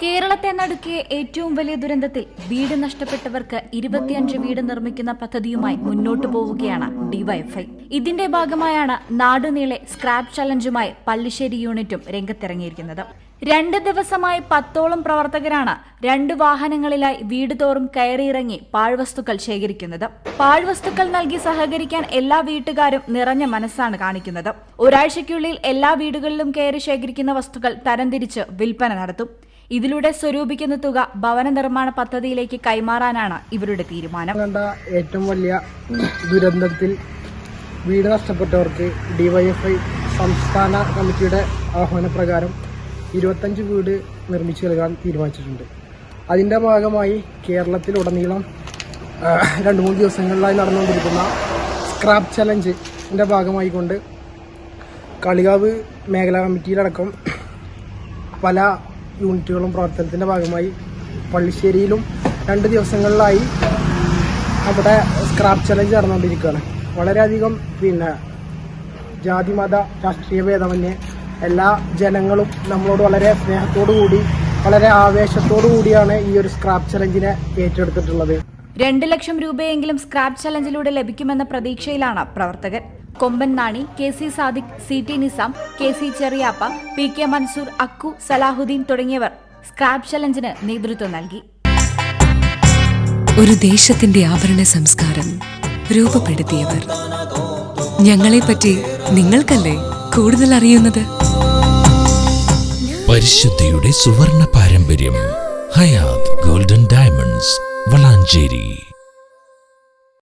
കേരളത്തെ നടുക്കിയ ഏറ്റവും വലിയ ദുരന്തത്തിൽ വീട് നഷ്ടപ്പെട്ടവർക്ക് ഇരുപത്തിയഞ്ച് വീട് നിർമ്മിക്കുന്ന പദ്ധതിയുമായി മുന്നോട്ടു പോവുകയാണ് ഡിവൈഎഫ്ഐ. ഇതിന്റെ ഭാഗമായാണ് നാടുനീളെ സ്ക്രാപ്പ് ചലഞ്ചുമായി പള്ളിശ്ശേരി യൂണിറ്റും രംഗത്തിറങ്ങിയിരിക്കുന്നത്. രണ്ട് ദിവസമായി പത്തോളം പ്രവർത്തകരാണ് രണ്ട് വാഹനങ്ങളിലായി വീട് തോറും കയറിയിറങ്ങി പാഴ്വസ്തുക്കൾ ശേഖരിക്കുന്നത്. പാഴ്വസ്തുക്കൾ നൽകി സഹകരിക്കാൻ എല്ലാ വീട്ടുകാരും നിറഞ്ഞ മനസ്സാണ് കാണിക്കുന്നത്. ഒരാഴ്ചയ്ക്കുള്ളിൽ എല്ലാ വീടുകളിലും കയറി ശേഖരിക്കുന്ന വസ്തുക്കൾ തരംതിരിച്ച് വിൽപ്പന നടത്തും. ഇതിലൂടെ സ്വരൂപിക്കുന്ന തുക ഭവന നിർമ്മാണ പദ്ധതിയിലേക്ക് കൈമാറാനാണ് ഇവരുടെ തീരുമാനം. ഏറ്റവും വലിയ ദുരന്തത്തിൽ വീട് നഷ്ടപ്പെട്ടവർക്ക് ഡിവൈഎഫ്ഐ സംസ്ഥാന കമ്മിറ്റിയുടെ ആഹ്വാനപ്രകാരം ഇരുപത്തഞ്ച് വീട് നിർമ്മിച്ചു നൽകാൻ തീരുമാനിച്ചിട്ടുണ്ട്. അതിന്റെ ഭാഗമായി കേരളത്തിലുടനീളം രണ്ട് മൂന്ന് ദിവസങ്ങളിലായി നടന്നുകൊണ്ടിരിക്കുന്ന സ്ക്രാപ്പ് ചലഞ്ചിന്റെ ഭാഗമായി കൊണ്ട് കളികാവ് മേഖലാ കമ്മിറ്റിയിലടക്കം പല യൂണിറ്റുകളും പ്രവർത്തനത്തിന്റെ ഭാഗമായി പള്ളിശ്ശേരിയിലും രണ്ട് ദിവസങ്ങളിലായി അവിടെ സ്ക്രാപ്പ് ചലഞ്ച് നടന്നുകൊണ്ടിരിക്കുകയാണ്. വളരെയധികം പിന്നെ ജാതി മത രാഷ്ട്രീയ ഭേദമന്യേ എല്ലാ ജനങ്ങളും നമ്മളോട് വളരെ സ്നേഹത്തോടു കൂടി വളരെ ആവേശത്തോടു കൂടിയാണ് ഈ ഒരു സ്ക്രാപ്പ് ചലഞ്ചിനെ ഏറ്റെടുത്തിട്ടുള്ളത്. രണ്ട് ലക്ഷം രൂപയെങ്കിലും സ്ക്രാപ്പ് ചലഞ്ചിലൂടെ ലഭിക്കുമെന്ന പ്രതീക്ഷയിലാണ് പ്രവർത്തകർ Komban Nani K C Sadiq C T Nizam K C Cheriyappa P K Mansoor Akku Salahuddin തുടങ്ങിയവർ സ്ക്രാപ്പ് ചലഞ്ചിന് നേതൃത്വം നൽകി. ഒരു ദേശത്തിന്റെ ആഭരണ സംസ്കാരം രൂപപ്പെടുത്തിയവർ. ഞങ്ങളെപ്പറ്റി നിങ്ങൾക്കല്ലേ കൂടുതൽ അറിയുന്നത്? പരിശുദ്ധിയുടെ സുവർണ പാരമ്പര്യം ഹയാത് ഗോൾഡൻ ഡയമണ്ട്സ് വളാഞ്ചേരി.